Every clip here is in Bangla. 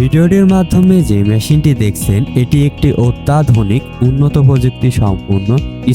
ভিডিওটির মাধ্যমে যে মেশিনটি দেখছেন, এটি একটি অত্যাধুনিক, উন্নত প্রযুক্তি সম্পূর্ণ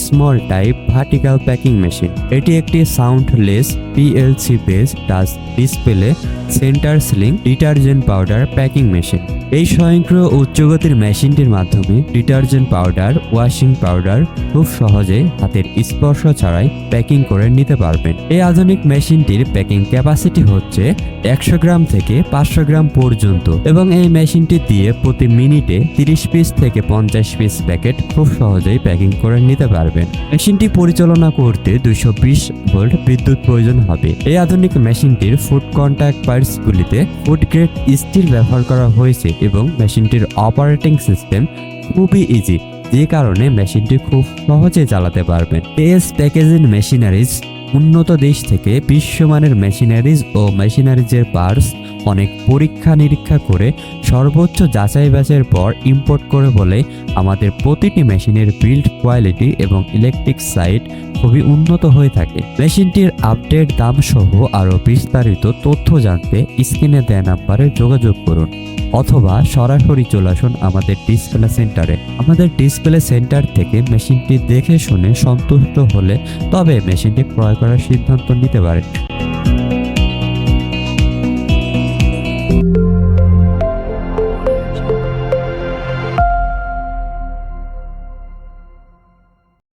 small type vertical packing machine এটি একটি soundless PLC base touch display centre sealing detergent powder packing machine এই স্বয়ংক্রিয় উচ্চগতির মেশিনটির মাধ্যমে ডিটারজেন্ট পাউডার, ওয়াশিং পাউডার খুব সহজে হাতের স্পর্শ ছাড়াই প্যাকিং করে নিতে পারবেন। এই আধুনিক মেশিনটির প্যাকিং ক্যাপাসিটি হচ্ছে একশো গ্রাম থেকে পাঁচশো গ্রাম পর্যন্ত এবং এই মেশিনটি দিয়ে প্রতি মিনিটে তিরিশ পিস থেকে পঞ্চাশ পিস প্যাকেট খুব সহজেই প্যাকিং করে নিতে পারবেন। মেশিনটি পরিচালনা করতে দুইশো বিশ ভোল্ট বিদ্যুৎ প্রয়োজন হবে। এই আধুনিক মেশিনটির ফুড কন্ট্যাক্ট পার্টসগুলিতে ফুড গ্রেড স্টিল ব্যবহার করা হয়েছে। এবং মেশিনটির অপারেটিং সিস্টেম খুবই ইজি যে কারণে মেশিনটি খুব সহজে চালাতে পারবেন টেস্ট প্যাকেজিং মেশিনারিজ উন্নত দেশ থেকে বিশ্বমানের মেশিনারিজ ও মেশিনারিজের পার্টস অনেক পরীক্ষা নিরীক্ষা করে সর্বোচ্চ যাচাই বাছাইয়ের পর ইম্পোর্ট করে বলে আমাদের প্রতিটি মেশিনের বিল্ড কোয়ালিটি এবং ইলেকট্রিক সাইট খুবই উন্নত হয়ে থাকে। মেশিনটির আপডেট দাম সহ আরও বিস্তারিত তথ্য জানতে স্ক্রিনে দেয়া নাম্বারে যোগাযোগ করুন অথবা সরাসরি চলে আসুন আমাদের ডিসপ্লে সেন্টারে আমাদের ডিসপ্লে সেন্টার থেকে মেশিনটি দেখে শুনে সন্তুষ্ট হলে তবে মেশিনটি ক্রয় করার সিদ্ধান্ত নিতে পারেন।